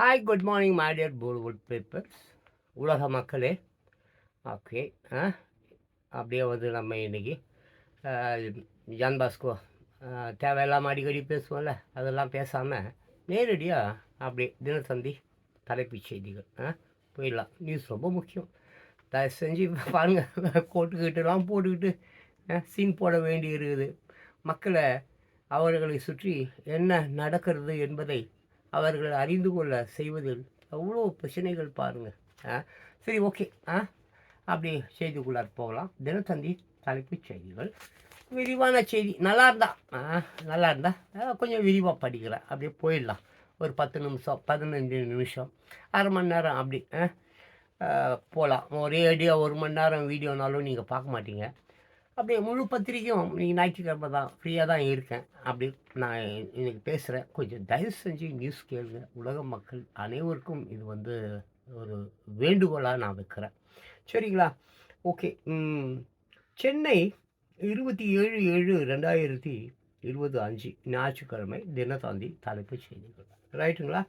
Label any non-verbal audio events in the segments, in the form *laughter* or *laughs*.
Hi good morning my dear போல்வுட் papers உலக மக்களே. Okay ஆ? அப்படியே வந்து நம்ம இன்றைக்கி ஜான் பாஸ்கோ ஆ, தேவையில்லாம அடிக்கடி பேசுவோம்ல அதெல்லாம் பேசாமல் நேரடியாக அப்படியே தினத்தந்தி தலைப்புச் செய்திகள் ஆ? போயிடலாம். நியூஸ் ரொம்ப முக்கியம். தயவு செஞ்சு பாருங்கள் கோட்டுக்கிட்டுலாம் போட்டுக்கிட்டு சீன் போட வேண்டி இருக்குது மக்களை அவர்களை சுற்றி என்ன நடக்கிறது என்பதை அவர்கள் அறிந்து கொள்ள செய்வதில் அவ்வளோ பிரச்சனைகள் பாருங்கள் ஆ சரி ஓகே. ஆ அப்படி செய்திக்குள்ளார் போகலாம். தினத்தந்தி தலைப்புச் செய்திகள். விரிவான செய்தி. நல்லா இருந்தா. ஆ நல்லா இருந்தா. கொஞ்சம் விரிவாக படிக்கிறேன். அப்படியே போயிடலாம். ஒரு பத்து நிமிஷம் பதினஞ்சு நிமிஷம். அரை மணி நேரம் அப்படி. ஆ போகலாம். ஒரே அடியாக ஒரு மணி நேரம் வீடியோனாலும் நீங்கள் பார்க்க மாட்டீங்க. அப்படியே முழு பத்திரிக்கையும் நீங்கள் ஞாயிற்றுக்கிழமை தான் ஃப்ரீயாக தான் இருக்கேன். அப்படி நான் இன்னைக்கு பேசுகிறேன் கொஞ்சம் தயவு செஞ்சு நியூஸ் கேளுங்க. உலக மக்கள் அனைவருக்கும் இது வந்து ஒரு வேண்டுகோளாக நான் வைக்கிறேன். சரிங்களா? ஓகே சென்னை இருபத்தி ஏழு ஏழு ரெண்டாயிரத்தி இருபது அஞ்சு ஞாயிற்றுக்கிழமை தினத்தாந்தி தலைப்பு செய்திகள். ரைட்டுங்களா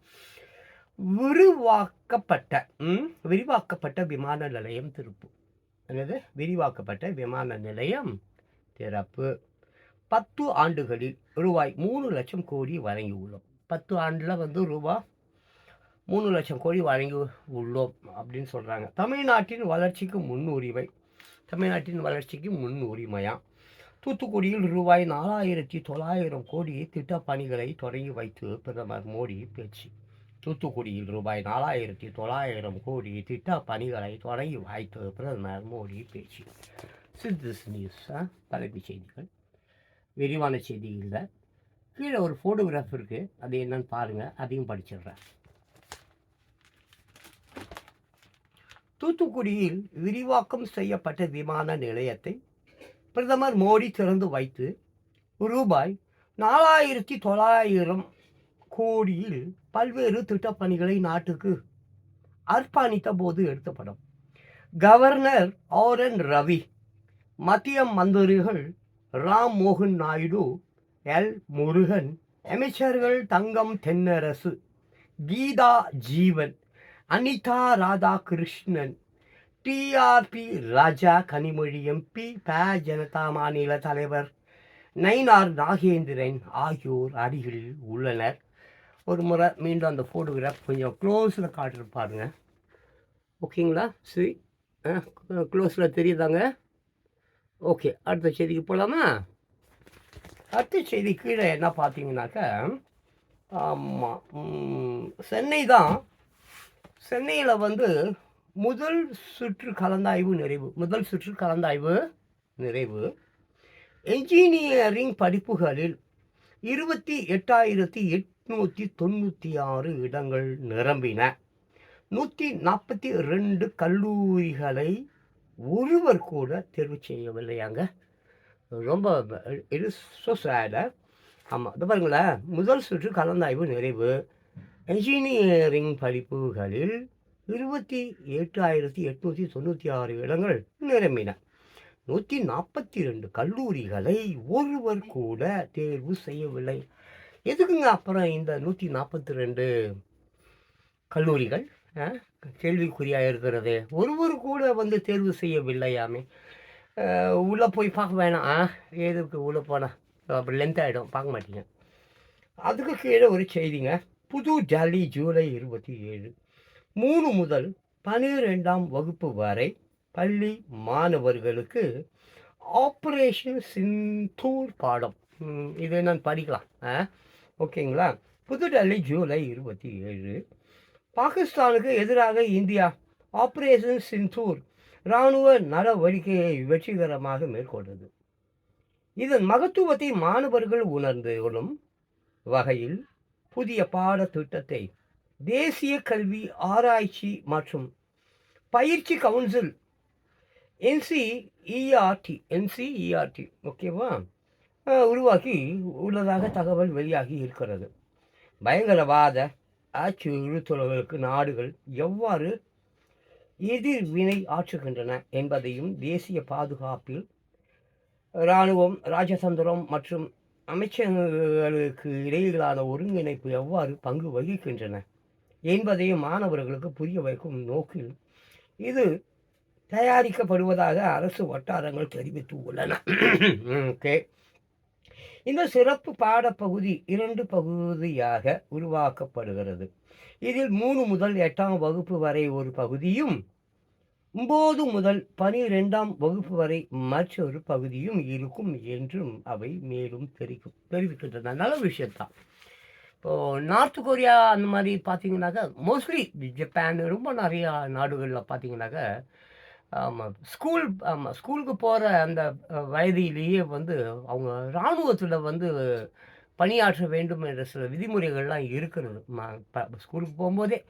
விரிவாக்கப்பட்ட விரிவாக்கப்பட்ட விமான நிலையம் திருப்பு என்னது விரிவாக்கப்பட்ட விமான நிலையம். திறப்பு. பத்து ஆண்டுகளில் ரூபாய் மூணு லட்சம் கோடி வழங்கி உள்ளோம் பத்து ஆண்டில் வந்து ரூபா மூணு லட்சம் கோடி வழங்கி உள்ளோம் அப்படின்னு சொல்கிறாங்க தமிழ்நாட்டின் வளர்ச்சிக்கு முன்னுரிமை. தமிழ்நாட்டின் வளர்ச்சிக்கு முன்னுரிமையாக தூத்துக்குடியில் ரூபாய் நாலாயிரத்தி தொள்ளாயிரம் கோடி திட்டப்பணிகளை தொடங்கி வைத்து பிரதமர் மோடி பேச்சு. தூத்துக்குடியில் ரூபாய் நாலாயிரத்தி தொள்ளாயிரம் கோடி திட்ட பணிகளை தொடங்கி வாய்த்து பிரதமர் மோடி பேச்சு. சித்திஸ் நியூஸ் தலைப்புச் செய்திகள். விரிவான செய்தி இல்லை. கீழே ஒரு ஃபோட்டோகிராஃப் இருக்குது அது என்னன்னு பாருங்கள் அதையும் படிச்சிடுறேன். தூத்துக்குடியில் விரிவாக்கம் செய்யப்பட்ட விமான நிலையத்தை பிரதமர் மோடி திறந்து வைத்து ரூபாய் நாலாயிரத்தி தொள்ளாயிரம் கோடியில் பல்வேறு திட்டப்பணிகளை நாட்டுக்கு அர்ப்பணித்த போது எடுத்த படம். கவர்னர் ஆர் என் ரவி மத்திய மந்திரிகள் ராம் மோகன் நாயுடு எல். முருகன் அமைச்சர்கள் தங்கம் தென்னரசு கீதா ஜீவன் அனிதா ராதாகிருஷ்ணன் டிஆர்பி ராஜா கனிமொழி எம்பி ப. ஜனதா மாநில தலைவர் நயினார் நாகேந்திரன் ஆகியோர் அருகில் உள்ளனர். ஒரு முறை மீண்டும் அந்த ஃபோட்டோகிராஃப் கொஞ்சம் க்ளோஸில் காட்டுற பாருங்க. ஓகேங்களா சரி. க்ளோஸில் தெரியுதாங்க? ஓகே அடுத்த செய்திக்கு போகலாமா அடுத்த செய்தி கீழே என்ன பார்த்தீங்கன்னாக்கா ஆமாம் சென்னை தான் சென்னையில் வந்து முதல் சுற்று கலந்தாய்வு நிறைவு முதல் சுற்று கலந்தாய்வு நிறைவு. என்ஜினியரிங் படிப்புகளில் இருபத்தி எட்டாயிரத்தி எட்நூற்றி தொண்ணூற்றி ஆறு இடங்கள் நிரம்பின. நூற்றி நாற்பத்தி ரெண்டு கல்லூரிகளை ஒருவர் கூட தேர்வு செய்யவில்லையாங்க ரொம்ப இது ஸோ சேட ஆமாம் இது பாருங்களேன். முதல் சுற்று கலந்தாய்வு நிறைவு. என்ஜினியரிங் படிப்புகளில் இருபத்தி எட்டாயிரத்தி எட்நூற்றி தொண்ணூற்றி ஆறு இடங்கள் நிரம்பின. நூற்றி நாற்பத்தி ரெண்டு கல்லூரிகளை ஒருவர் கூட தேர்வு செய்யவில்லை. எதுக்குங்க அப்புறம் இந்த நூற்றி நாற்பத்தி ரெண்டு கல்லூரிகள் ஆ, கேள்விக்குறியாக இருக்கிறது? ஒருவர் கூட வந்து தேர்வு செய்யவில்லையாமே. உள்ளே போய் பார்க்க வேணாம். ஆ எதுக்கு உள்ளே போனால் அப்படி லென்த் ஆகிடும் பார்க்க மாட்டீங்க. அதுக்கு கீழே ஒரு செய்திங்க. புது ஜாலி ஜூலை இருபத்தி ஏழு. மூணு முதல் பனிரெண்டாம் வகுப்பு வரை பள்ளி மாணவர்களுக்கு ஆப்ரேஷன் சிந்தூர் பாடம். இது நான் படிக்கலாம். ஆ ஓகேங்களா? புதுடெல்லி ஜூலை இருபத்தி ஏழு. பாகிஸ்தானுக்கு எதிராக இந்தியா ஆப்ரேஷன் சிந்தூர் இராணுவ நடவடிக்கையை வெற்றிகரமாக மேற்கொண்டது. இதன் மகத்துவத்தை மாணவர்கள் உணர்ந்து கொள்ளும் வகையில் புதிய பாடத்திட்டத்தை தேசிய கல்வி ஆராய்ச்சி மற்றும் பயிற்சி கவுன்சில் என்சிஇஆர்டி என்சிஇஆர்டி ஓகேவா? உருவாக்கி உள்ளதாக தகவல் வெளியாகி இருக்கிறது. பயங்கரவாத அச்சுறுத்தல்களுக்கு நாடுகள் எவ்வாறு எதிர்வினை ஆற்றுகின்றன என்பதையும் தேசிய பாதுகாப்பில் இராணுவம் ராஜதந்திரம் மற்றும் அமைச்சர்களுக்கு இடையிலான ஒருங்கிணைப்பு எவ்வாறு பங்கு வகிக்கின்றன என்பதையும் மாணவர்களுக்கு புரிய வைக்கும் நோக்கில் இது தயாரிக்கப்படுவதாக அரசு வட்டாரங்கள் தெரிவித்து உள்ளன *clears throat* ஓகே. இந்த சிறப்பு பாடப்பகுதி இரண்டு பகுதியாக உருவாக்கப்படுகிறது. இதில் மூணு முதல் எட்டாம் வகுப்பு வரை ஒரு பகுதியும் ஒம்பது முதல் பனிரெண்டாம் வகுப்பு வரை மற்றொரு பகுதியும் இருக்கும் என்றும் அவை மேலும் தெரிவிக்கும் தெரிவிக்கின்றன. நல்ல விஷயத்தான் இப்போது நார்த் கொரியா அந்த மாதிரி பார்த்தீங்கன்னாக்கா மோஸ்ட்லி ஜப்பான் ரொம்ப நிறையா நாடுகளில் பார்த்தீங்கன்னாக்கா ஆமாம் ஸ்கூல் ஆமாம் ஸ்கூலுக்கு போகிற அந்த வயதிலேயே வந்து அவங்க இராணுவத்தில் வந்து பணியாற்ற வேண்டும் என்ற சில விதிமுறைகள்லாம் இருக்கிறது. ம- ப- ஸ்கூலுக்கு போகும்போதே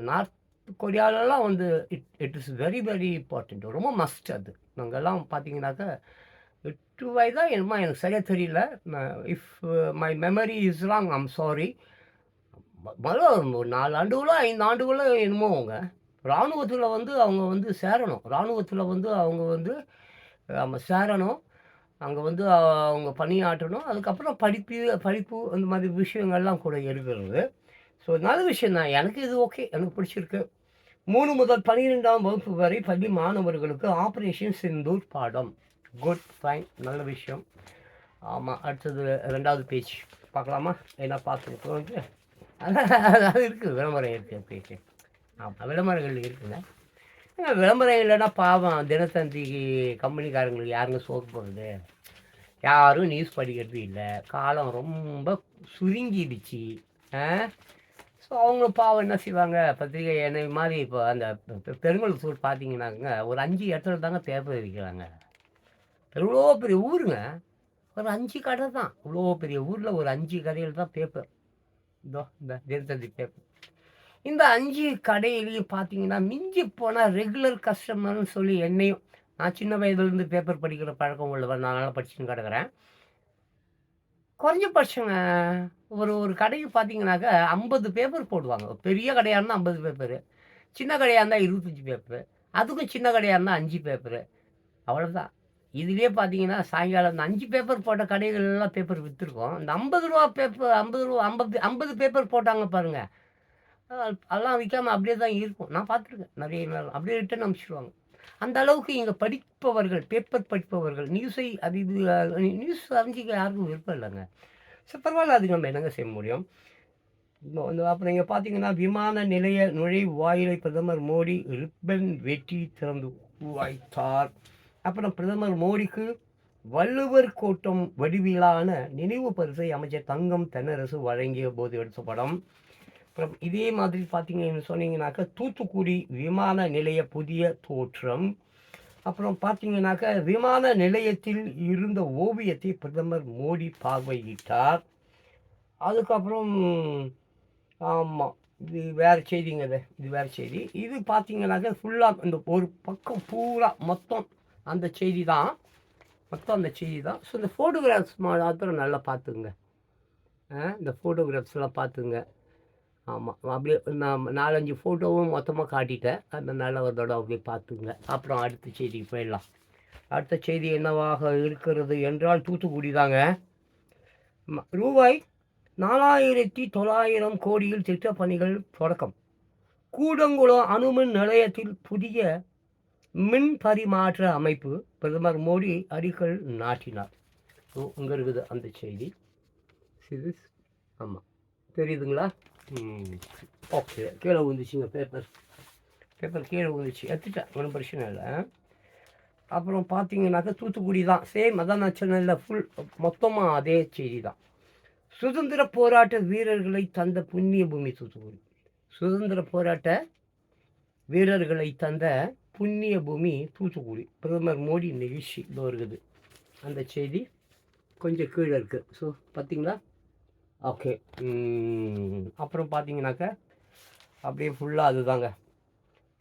நார்த் கொரியாலெல்லாம் வந்து it it is very very important ரொம்ப மஸ்ட் அது. நாங்கள்லாம் பார்த்தீங்கன்னாக்கா எட்டு வயதா என்னமோ எனக்கு சரியாக தெரியல. If my memory is wrong I'm sorry முதல்ல ஒரு நாலு ஆண்டுகளோ ஐந்து ஆண்டுகளோ என்னமோ அவங்க. இராணுவத்தில் வந்து அவங்க வந்து சேரணும். இராணுவத்தில் வந்து அவங்க வந்து நம்ம சேரணும். அங்கே வந்து அவங்க பணியாற்றணும். அதுக்கப்புறம் படிப்பு படிப்பு அந்த மாதிரி விஷயங்கள்லாம் கூட இருக்கிறது ஸோ நல்ல விஷயம் தான். எனக்கு இது ஓகே எனக்கு பிடிச்சிருக்கு. மூணு முதல் பன்னிரெண்டாம் வகுப்பு வரை பள்ளி மாணவர்களுக்கு ஆப்ரேஷன் சிந்தூர் பாடம். குட் ஃபைன் நல்ல விஷயம். ஆமாம் அடுத்தது ரெண்டாவது பேஜ் பார்க்கலாமா? என்ன பார்த்துருக்கோம் அது இருக்குது விளம்பரம் இருக்குது பேச்சு. விளம்பரங்கள் இருக்குங்க. விளம்பரம் இல்லைன்னா பாவம். தினத்தந்திக்கு கம்பெனிக்காரங்களுக்கு யாருங்க சோக்கு போடுறது? யாரும் நியூஸ் படிக்கிறது இல்லை. காலம் ரொம்ப சுருங்கிடுச்சு. ஸோ அவங்க பாவம் என்ன செய்வாங்க? பத்திரிகை என்ன மாதிரி இப்போ அந்த பெருங்கலத்தூர் பார்த்தீங்கன்னாங்க ஒரு அஞ்சு இடத்துல தாங்க பேப்பர் விற்கிறாங்க எவ்வளோ பெரிய ஊருங்க? ஒரு அஞ்சு கடை தான். இவ்வளோ பெரிய ஊரில் ஒரு அஞ்சு கடையில் தான் பேப்பர் இதோ இந்த தினத்தந்தி பேப்பர் இந்த அஞ்சு கடையிலையும் பார்த்தீங்கன்னா மிஞ்சி போனால் ரெகுலர் கஸ்டமர்னு சொல்லி என்னையும் நான் சின்ன வயதுலேருந்து பேப்பர் படிக்கிற பழக்கம் உள்ளவர் நான் நல்லா படிச்சுன்னு கிடக்குறேன். குறைஞ்சபட்சங்க ஒரு ஒரு கடைக்கு பார்த்தீங்கன்னாக்கா ஐம்பது பேப்பர் போடுவாங்க. பெரிய கடையாக இருந்தால் ஐம்பது பேப்பரு சின்ன கடையாக இருந்தால் இருபத்தஞ்சி பேப்பரு அதுக்கும் சின்ன கடையாக இருந்தால் அஞ்சு பேப்பரு அவ்வளோதான் இதுலேயே பார்த்தீங்கன்னா சாயங்காலம் இந்த அஞ்சு பேப்பர் போட்ட கடைகள்லாம் பேப்பர் விற்றுருக்கோம் இந்த ஐம்பது ரூபா பேப்பர் ஐம்பது ரூபா ஐம்பது ஐம்பது பேப்பர் போட்டாங்க பாருங்கள் அதெல்லாம் விற்காமல் அப்படியே தான் இருக்கும். நான் பார்த்துருக்கேன். நிறைய நேரம் அப்படியே ரிட்டர்ன் அனுப்பிச்சிடுவாங்க அந்த அளவுக்கு இங்கே படிப்பவர்கள் பேப்பர் படிப்பவர்கள் நியூஸை அது இது நியூஸ் அறிஞ்சிக்க யாருக்கும் விருப்பம் இல்லைங்க. ஸோ பரவாயில்ல அது நம்ம என்னங்க செய்ய முடியும்? வந்து அப்புறம் இங்கே பார்த்தீங்கன்னா விமான நிலைய நுழைவாயிலை பிரதமர் மோடி ரிப்பன் வெட்டி திறந்து வாய்த்தார் அப்புறம் பிரதமர் மோடிக்கு வள்ளுவர் கோட்டம் வடிவிலான நினைவு பரிசை அமைச்சர் தங்கம் தென்னரசு வழங்கிய போது எடுத்த படம். அப்புறம் இதே மாதிரி பார்த்தீங்கன்னு சொன்னீங்கன்னாக்கா தூத்துக்குடி விமான நிலைய புதிய தோற்றம். அப்புறம் பார்த்தீங்கன்னாக்கா விமான நிலையத்தில் இருந்த ஓவியத்தை பிரதமர் மோடி பார்வையிட்டார். அதுக்கப்புறம் ஆமாம் இது வேறு செய்திங்க இது வேறு செய்தி. இது பார்த்தீங்கன்னாக்கா ஃபுல்லாக இந்த ஒரு பக்கம் பூரா மொத்தம் அந்த செய்தி தான். மொத்தம் அந்த செய்தி தான். ஸோ இந்த ஃபோட்டோகிராஃப்ஸ் மாத்திரம் நல்லா பார்த்துங்க இந்த ஃபோட்டோகிராஃப்ஸ்லாம் பார்த்துங்க ஆமாம் அப்படியே நான் நாலஞ்சு ஃபோட்டோவும் மொத்தமாக காட்டிட்டேன். ஒரு தடவை அப்படியே பார்த்துங்க. அப்புறம் அடுத்த செய்திக்கு போயிடலாம். அடுத்த செய்தி என்னவாக இருக்கிறது என்றால் தூத்துக்குடி தாங்க. ரூபாய் நாலாயிரத்தி தொள்ளாயிரம் கோடியில் திட்டப் பணிகள் தொடக்கம். கூடங்குளம் அணுமின் நிலையத்தில் புதிய மின் பரிமாற்ற அமைப்பு பிரதமர் மோடி அடிக்கல் நாட்டினார். ஸோ இங்கே இருக்குது அந்த செய்தி. இது ஆமாம் தெரியுதுங்களா? Hmm. ஓகே கீழே விழுந்துச்சுங்க பேப்பர் பேப்பர் கீழே விழுந்துச்சு. எடுத்துட்டேன். ஒன்றும் பிரச்சனை இல்லை. அப்புறம் பார்த்தீங்கன்னாக்கா தூத்துக்குடி தான். சேம் அதான் நான் சொன்னேன்ல ஃபுல் மொத்தமாக அதே செய்தி தான். சுதந்திர போராட்ட வீரர்களை தந்த புண்ணிய பூமி தூத்துக்குடி. சுதந்திர போராட்ட வீரர்களை தந்த புண்ணிய பூமி தூத்துக்குடி. பிரதமர் மோடி நிகழ்ச்சி இதோ இருக்குது அந்த செய்தி கொஞ்சம் கீழே இருக்குது ஸோ பார்த்தீங்களா? ஓகே அப்புறம் பார்த்தீங்கன்னாக்க அப்படியே ஃபுல்லாக அதுதாங்க.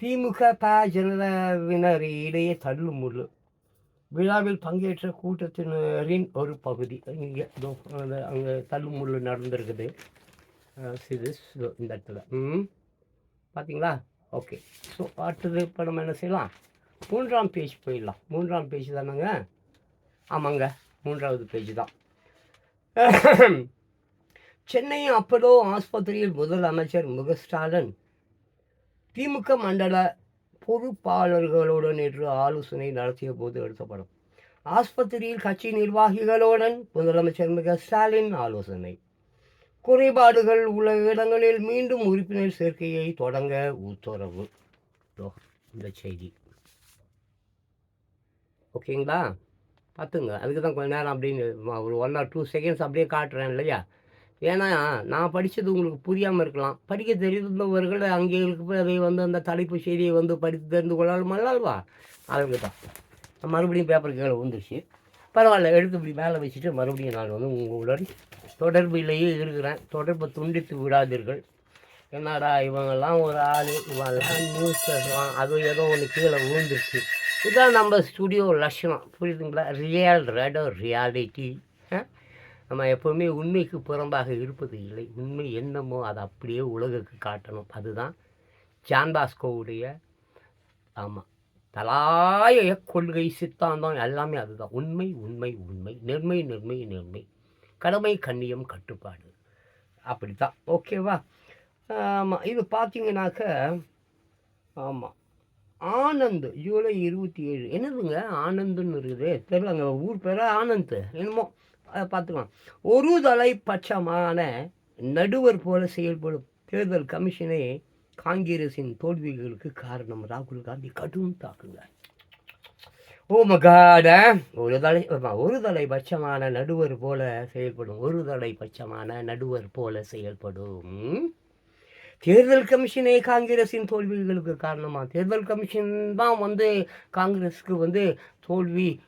திமுக ப ஜனதாவினர் இடையே தள்ளுமுள்ளு விழாவில் பங்கேற்ற கூட்டத்தினரின் ஒரு பகுதி. இங்கே அந்த அங்கே தள்ளுமுள்ளு நடந்திருக்குது. இது இந்த இடத்துல. ம் பார்த்தீங்களா ஓகே ஸோ அடுத்தது இப்போ நம்ம என்ன செய்யலாம்? மூன்றாம் பேஜ் போயிடலாம். மூன்றாம் பேஜ் தானேங்க? ஆமாங்க மூன்றாவது பேஜ் தான். *laughs* சென்னை அப்பலோ ஆஸ்பத்திரியில் முதலமைச்சர் முக ஸ்டாலின். திமுக மண்டல பொறுப்பாளர்களுடன் நேற்று ஆலோசனை நடத்திய போது எடுத்த படம் ஆஸ்பத்திரியில் கட்சி நிர்வாகிகளுடன் முதலமைச்சர் முக ஸ்டாலின் ஆலோசனை. குறைபாடுகள் உள்ள இடங்களில் மீண்டும் உறுப்பினர் சேர்க்கையை தொடங்க உத்தரவு. இந்த செய்தி. ஓகேங்களா? பார்த்துங்க. அதுக்கு தான் கொஞ்ச நேரம் அப்படின்னு ஒரு ஒன் ஆர் டூ செகண்ட்ஸ் அப்படியே காட்டுறேன் இல்லையா? ஏன்னா நான் படித்தது உங்களுக்கு புரியாமல் இருக்கலாம். படிக்க தெரிந்தவர்கள் அங்கே போய் அதை வந்து அந்த தலைப்பு செய்தியை வந்து படித்து தெரிந்து கொள்ளாலும் அல்லவா? அதுக்கு தான் மறுபடியும் பேப்பர் கீழே வந்துருச்சு பரவாயில்ல எடுத்து இப்படி மேலே வச்சுட்டு மறுபடியும் நான் வந்து உங்களுடன் தொடர்பிலேயே இருக்கிறேன். தொடர்பை துண்டித்து விடாதீர்கள். என்னடா இவங்கெல்லாம் ஒரு ஆள் இவங்கெல்லாம் நியூஸ் பேசுவான். அது ஏதோ ஒன்று கீழே விழுந்துருச்சு. இதுதான் நம்ம ஸ்டுடியோ லட்சணம். புரியுதுங்களா? ரியல் ரெடோ ரியாலிட்டி நம்ம எப்போவுமே உண்மைக்கு புறம்பாக இருப்பது இல்லை. உண்மை என்னமோ அதை அப்படியே உலகுக்கு காட்டணும். அதுதான் ஜான்பாஸ்கோவுடைய ஆமாம் தலாய கொள்கை சித்தாந்தம் எல்லாமே அதுதான். உண்மை உண்மை உண்மை நெர்மை நெர்மை நெர்மை கடமை கண்ணியம் கட்டுப்பாடு. அப்படித்தான். ஓகேவா? ஆமாம் இது பார்த்தீங்கன்னாக்க ஆமாம் ஆனந்த் ஜூலை இருபத்தி ஏழு. என்னதுங்க? ஆனந்துன்னு இருக்குது தெரியலங்க ஊர் பேர்? ஆனந்த். என்னமோ? பார்த்துக்கலாம் ஒரு தலைப்பட்சமான நடுவர் போல செயல்படும் தேர்தல் கமிஷனே காங்கிரஸின் தோல்விகளுக்கு காரணம். ராகுல் காந்தி கடும் தாக்குங்க. Oh ஓ மகாட ஒரு தலை ஒரு தலைபட்சமான நடுவர் போல செயல்படும். ஒரு தலைபட்சமான நடுவர் போல செயல்படும். தேர்தல் கமிஷனே காங்கிரஸின் தோல்விகளுக்கு காரணமாக தேர்தல் கமிஷன் தான் வந்து காங்கிரஸுக்கு வந்து தோல்வி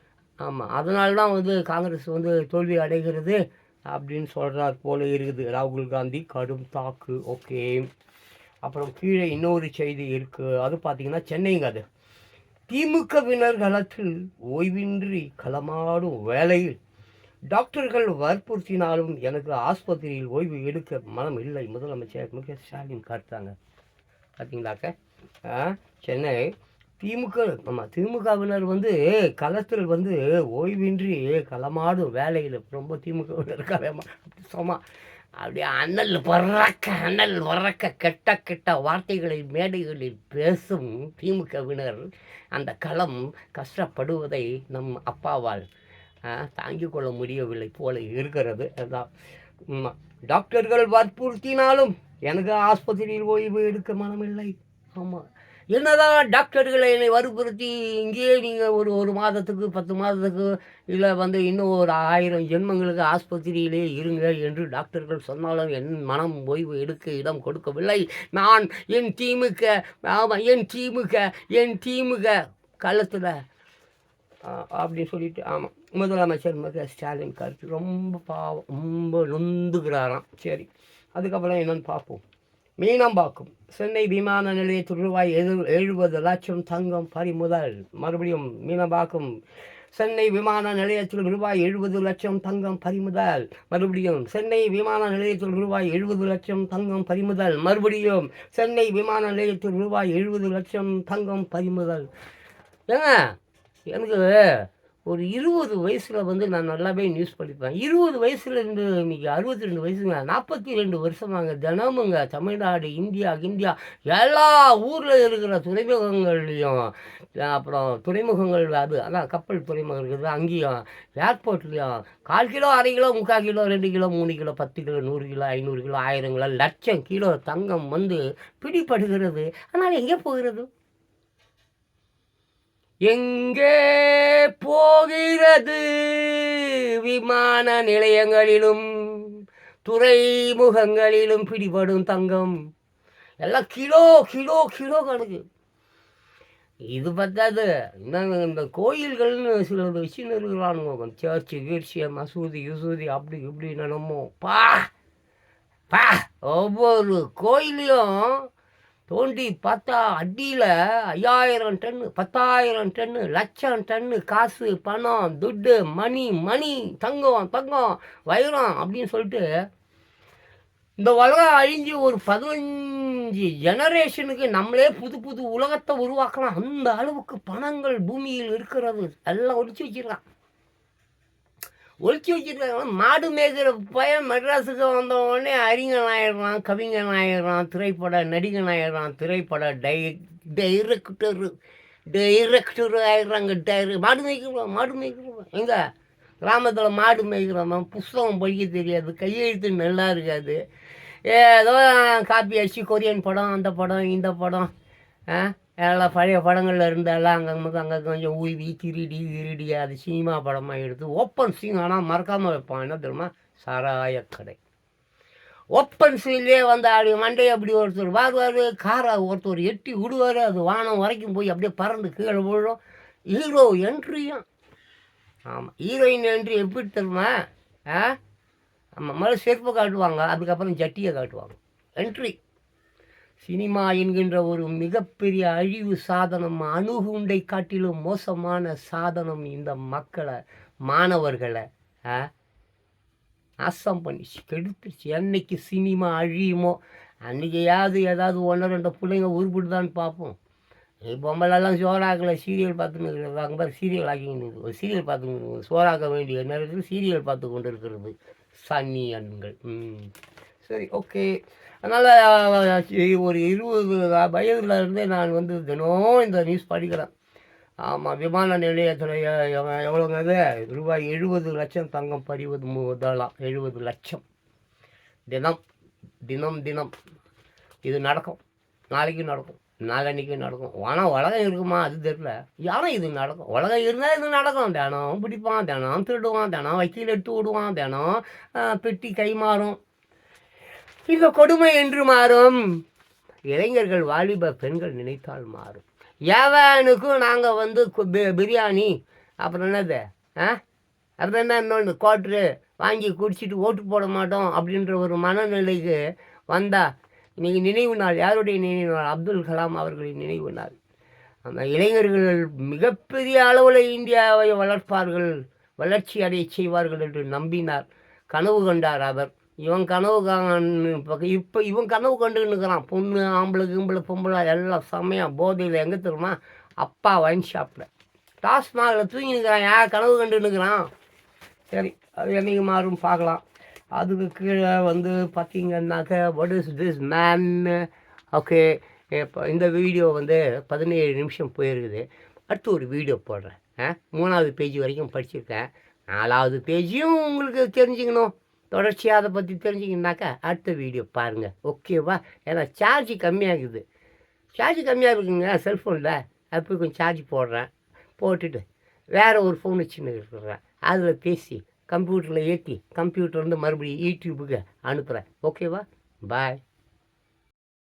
ஆமாம் அதனால தான் வந்து காங்கிரஸ் வந்து தோல்வி அடைகிறது அப்படின்னு சொல்கிறார் போல இருக்குது. ராகுல் காந்தி கடும் தாக்கு ஓகே. அப்புறம் கீழே இன்னொரு செய்தி இருக்குது அது பார்த்திங்கன்னா சென்னைங்க அது. திமுகவினர் களத்தில் ஓய்வின்றி களமாடும் வேலையில் டாக்டர்கள் வற்புறுத்தினாலும் எனக்கு ஆஸ்பத்திரியில் ஓய்வு எடுக்க மனம் இல்லை. முதலமைச்சர் மு க ஸ்டாலின் கருத்தாங்க பார்த்தீங்களாக்க சென்னை திமுக ஆமாம் திமுகவினர் வந்து களத்தில் வந்து ஓய்வின்றி களமாடும் வேலையில் ரொம்ப திமுகவினர் களமா அப்படி சும்மா. அப்படியே அண்ணல் வர்றக்க அண்ணல் வர்றக்க கெட்ட கெட்ட வார்த்தைகளை மேடைகளில் பேசும் திமுகவினர் அந்த களம் கஷ்டப்படுவதை நம் அப்பாவால் தாங்கி தாங்கிக் கொள்ள முடியவில்லை போல இருக்கிறது. அதான். டாக்டர்கள் வற்புறுத்தினாலும் எனக்கு ஆஸ்பத்திரியில் ஓய்வு எடுக்க மனமில்லை. ஆமாம் என்னதான் டாக்டர்களை என்னை வற்புறுத்தி இங்கேயே நீங்கள் ஒரு ஒரு மாதத்துக்கு பத்து மாதத்துக்கு இல்லை வந்து இன்னும் ஒரு ஆயிரம் ஜென்மங்களுக்கு ஆஸ்பத்திரியிலே இருங்க என்று டாக்டர்கள் சொன்னாலும் என் மனம் ஓய்வு எடுக்க இடம் கொடுக்கவில்லை. நான் என் டீமுக்க ஆமாம் என் டீமுக்க என் டீமுக களத்தில் அப்படின்னு சொல்லிட்டு ஆமாம் முதலமைச்சர் மு ஸ்டாலின் கருத்து ரொம்ப பாவம் ரொம்ப நொந்துகிறாராம். சரி அதுக்கப்புறம் என்னன்னு பார்ப்போம். மீனம்பாக்கம். சென்னை விமான நிலையத்தில் ரூபாய் எழு எழுபது லட்சம் தங்கம் பறிமுதல். மறுபடியும் மீனம்பாக்கம். சென்னை விமான நிலையத்தில் ரூபாய் எழுபது லட்சம் தங்கம் பறிமுதல். மறுபடியும் சென்னை விமான நிலையத்தில் ரூபாய் எழுபது லட்சம் தங்கம் பறிமுதல். மறுபடியும் சென்னை விமான நிலையத்தில் ரூபாய் எழுபது லட்சம் தங்கம் பறிமுதல். ஏங்க? எனக்கு ஒரு இருபது வயசில் வந்து நான் நல்லாவே நியூஸ் படிப்பேன். இருபது வயசுலேருந்து இன்னைக்கு அறுபத்தி ரெண்டு வயசுங்க நாற்பத்தி ரெண்டு வருஷமாங்க தினமுங்க தமிழ்நாடு இந்தியா இந்தியா எல்லா ஊரில் இருக்கிற துறைமுகங்கள்லேயும் அப்புறம் துறைமுகங்கள் அது அதான் கப்பல் துறைமுகம் இருக்குது. அங்கேயும் ஏர்போர்ட்லேயும் கால் கிலோ அரை கிலோ முக்கால் கிலோ ரெண்டு கிலோ மூணு கிலோ பத்து கிலோ நூறு கிலோ ஐநூறு கிலோ ஆயிரம் கிலோ லட்சம் கிலோ தங்கம் வந்து பிடிபடுகிறது. ஆனால் எங்கே போகிறது? எங்கே போகிறது. விமான நிலையங்களிலும் துறைமுகங்களிலும் பிடிபடும் தங்கம். எல்லாம் கிலோ கிலோ கிலோ கணக்கு. இது பத்தாது. இன்னும் இந்த கோயில்கள்னு சில விஷயம் இருக்கிறானுங்க. சர்ச்சு கீர்ச்சிய மசூதி யூசூதி அப்படி இப்படி என்னமோ. பா! பா! ஒவ்வொரு கோயிலையும் தோண்டி பார்த்தா அடியில் ஐயாயிரம் டன்னு பத்தாயிரம் டன்னு லட்சம் டன்னு காசு பணம் துட்டு மணி மணி தங்கம் தங்கம் வைரம் அப்படின்னு சொல்லிட்டு இந்த உலகம் அழிஞ்சு ஒரு பதினஞ்சு ஜெனரேஷனுக்கு நம்மளே புது புது உலகத்தை உருவாக்கலாம். அந்த அளவுக்கு பணங்கள் பூமியில் இருக்கிறது. எல்லாம் ஒடிச்சு வச்சிருக்கான். ஒழிச்சு வச்சுருக்காங்க மாடு மேய்க்கிற பையன் மெட்ராஸுக்கு வந்த உடனே அறிஞன் ஆயிடுறான் கவிஞன் ஆயிடுறான் திரைப்பட நடிகன் ஆயிடுறான் திரைப்பட டை டைரக்டரு டைரக்டர் ஆயிடுறாங்க டைர மாடு மேய்க்கிறோம் மாடு மேய்க்கிறோம் எங்கே? கிராமத்தில் மாடு மேய்க்கிறோம் புஸ்தகம் படிக்க தெரியாது கையெழுத்து நல்லா இருக்காது. ஏதோ காப்பி அடிச்சு கொரியன் படம் அந்த படம் இந்த படம் ஆ? எல்லாம் பழைய படங்களில் இருந்தாலும் அங்கங்கே அங்கே கொஞ்சம் ஊவி திருடி திருடி அது சினிமா படமாக எடுத்து ஓப்பன் சீன் ஆனால் மறக்காமல் வைப்பான். என்ன தெரியுமா? சராய கடை. ஓப்பன் சீன்லேயே வந்து அப்படி மண்டையை அப்படி ஒருத்தர் வாருவார் காரை ஒருத்தர் எட்டி விடுவார் அது வானம் வரைக்கும் போய் அப்படியே பறந்து கீழே விழும். ஹீரோ என்ட்ரியும் ஆமாம் ஹீரோயின் என்ட்ரி எப்படி தெரியுமா? ஆ? ஆமாம் முதல்ல செருப்பை காட்டுவாங்க அதுக்கப்புறம் ஜட்டியை காட்டுவாங்க. என்ட்ரி சினிமா என்கின்ற ஒரு மிகப்பெரிய அழிவு சாதனம் அணுகுண்டை காட்டிலும் மோசமான சாதனம் இந்த மக்களை மாணவர்களை நாசம் பண்ணிச்சு கெடுத்துருச்சு. என்னைக்கு சினிமா அழியுமோ அன்றைக்கையாவது ஏதாவது ஒன்று ரெண்டு பிள்ளைங்க உருப்பிடுதான்னு பார்ப்போம். பொம்பளெல்லாம் சோறாக்கலை சீரியல் பார்த்துன்னு இருக்கிறது அங்கே பாரு சீரியல் ஆக்கின்னு ஒரு சீரியல் பார்த்து சோறாக்க வேண்டிய நேரத்தில் சீரியல் பார்த்து கொண்டு இருக்கிறது சன்னியன்கள். ம். சரி ஓகே. அதனால் ஒரு இருபது வயதுல இருந்தே நான் வந்து தினம் இந்த நியூஸ் படிக்கிறேன். ஆமாம் விமான நிலையத்தில் எவ்வளோங்கிறது ரூபாய் எழுபது லட்சம் தங்கம் பறிவது முதலாம் எழுபது லட்சம். தினம் தினம் தினம். இது நடக்கும். நாளைக்கு நடக்கும். நாளன்னைக்கும் நடக்கும். ஆனால் உலகம் இருக்குமா? அது தெரியல. யாரும் இது நடக்கும். உலகம் இருந்தால் இது நடக்கும். தினம் பிடிப்பான் தினம் திருடுவான் தினம் வக்கீல் எடுத்து விடுவான் தினம் பெட்டி கை மாறும். இந்த கொடுமை என்று மாறும். இளைஞர்கள் வாலிப பெண்கள் நினைத்தால் மாறும். ஏவனுக்கும் நாங்கள் வந்து கு- பி- பிரியாணி அப்புறம் என்னது ஆ? அப்புறம் என்ன இன்னொன்று கோட்ரு வாங்கி குடிச்சிட்டு ஓட்டு போட மாட்டோம் அப்படின்ற ஒரு மனநிலைக்கு வந்தா இன்னைக்கு நினைவு நாள் யாருடைய நினைவு நாள்? அப்துல் கலாம் அவர்களின் நினைவு நாள். அந்த இளைஞர்கள் மிகப்பெரிய அளவில் இந்தியாவை வளர்ப்பார்கள் வளர்ச்சி அடைய செய்வார்கள் என்று நம்பினார் கனவு கண்டார் அவர். இவன் கனவு காண இப்போ இவன் கனவு கண்டுன்னு இருக்கிறான். பொண்ணு ஆம்பளை கிம்பளை பொம்பளை எல்லாம் செம்மையாக போதையில் எங்கே தெரியுமா? அப்பா வைன் ஷாப்பில் டாஸ்மாகில் தூங்கி நிற்கிறான் யார் கனவு கண்டுக்கிறான் சரி அது என்னைக்கு மாறும் பார்க்கலாம். அதுக்கு கீழே வந்து பார்த்தீங்கன்னாக்க what is this man okay இப்போ இந்த வீடியோ வந்து பதினேழு நிமிஷம் போயிருக்குது. அடுத்து ஒரு வீடியோ போடுறேன். மூணாவது பேஜ் வரைக்கும் படிச்சிருக்கேன். நாலாவது பேஜையும் உங்களுக்கு தெரிஞ்சுக்கணும். தொடர்ச்சியாக அதை பற்றி தெரிஞ்சிங்கனாக்கா அடுத்த வீடியோ பாருங்கள் ஓகேவா? ஏன்னா சார்ஜ் கம்மியாகுது. சார்ஜ் கம்மியாக இருக்குங்க செல்ஃபோனில் அப்போ கொஞ்சம் சார்ஜ் போடுறேன். போட்டுட்டு வேறு ஒரு ஃபோன் வச்சுன்னு இருக்கிறேன். அதில் பேசி கம்ப்யூட்டரில் ஏற்றி கம்ப்யூட்டர்லேருந்து மறுபடியும் யூடியூபுக்கு அனுப்புகிறேன் ஓகேவா? பாய்